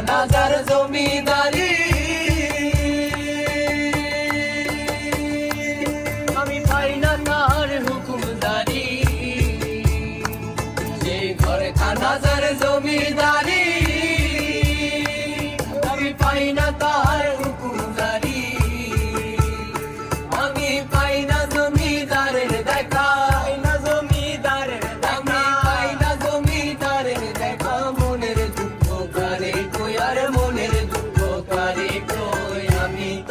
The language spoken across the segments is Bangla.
জানাজার জমিদারি। আমি পাই না তার হুকুমদারি। যে ঘরে খানাজার জমিদারি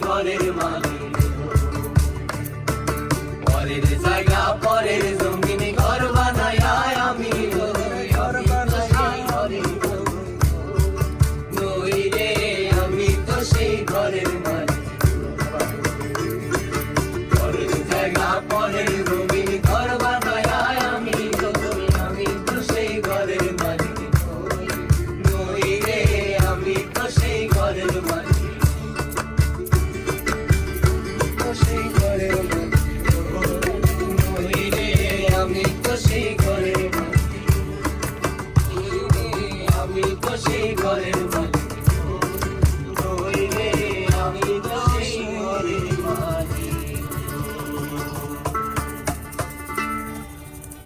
ঘরের হাসি ঘরের মাঝে